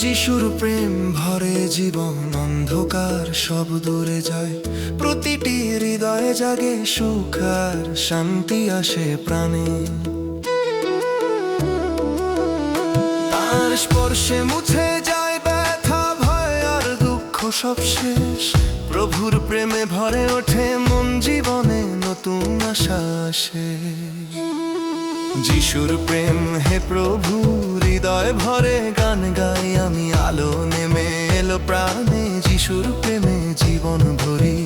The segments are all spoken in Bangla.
যিশুর প্রেম ভরে জীবন অন্ধকার, সব দূরে যায়। প্রতিটি হৃদয়ে জাগে সুখ আর শান্তি আসে প্রাণে। তার স্পর্শে মুছে যায় ব্যথা, ভয় আর দুঃখ সব শেষ। প্রভুর প্রেমে ভরে ওঠে মন, জীবনে নতুন আশা আসে। যিশুর প্রেম হে প্রভু হৃদয় ভরে গান গাই আমি আলো নেমে এলো প্রাণে যিশুর প্রেমে জীবন ভরি।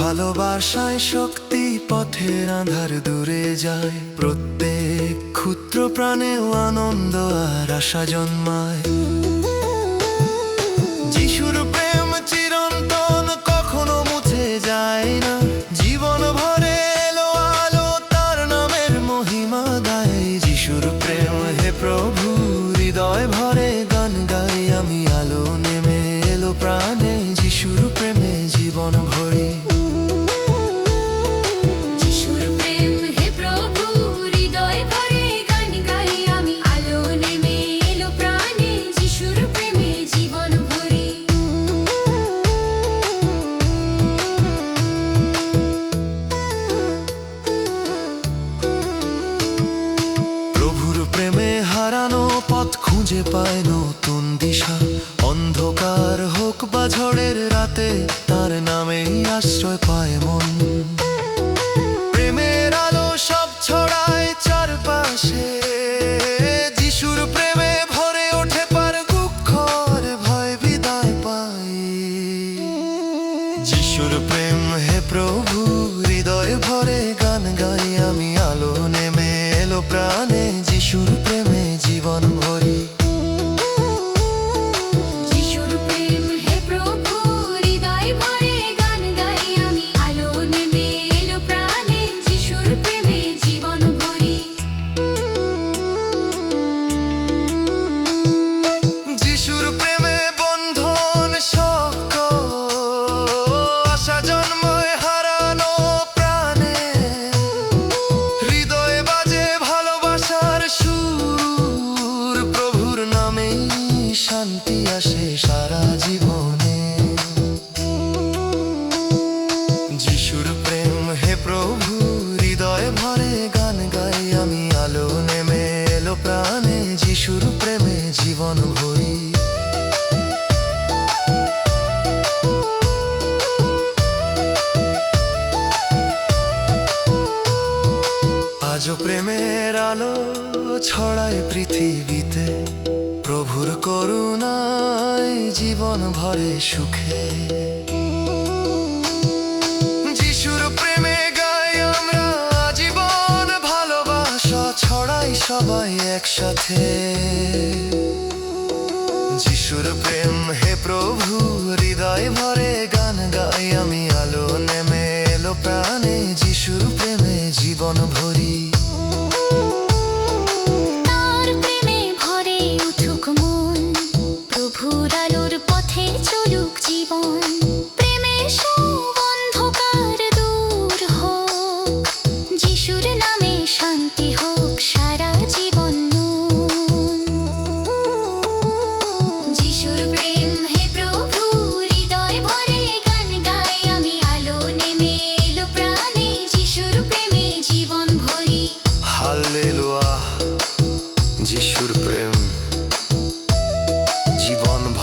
ভালোবাসায় শক্তি পথের আধার দূরে যায়। প্রত্যেক ক্ষুদ্র প্রাণেও আনন্দ আর আশা জন্মায়। যিশুর অন্ধকার হোক বা ঝড়ের রাতে, তার নামেই আশ্রয় পায় মন। প্রেমের আলো সব ছড়ায় চারপাশে, যিশুর প্রেমে ভরে ওঠে পার দুঃখ ভয় বিদায় পায়। যিশুর প্রেম হে প্রভু, হৃদয় ভরে গান গাই, আমি আলো নেমে এলো প্রাণে যিশুর প্রেমের আলো ছড়ায় পৃথিবীতে। প্রভুর করুণায় জীবন ভরে সুখে। যিশুর প্রেমে গাই আমরা জীবন ভালোবাসা ছড়াই সবাই একসাথে। যিশুর প্রেম on.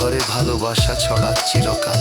ঘরে ভালোবাসা ছড়া চিরকাল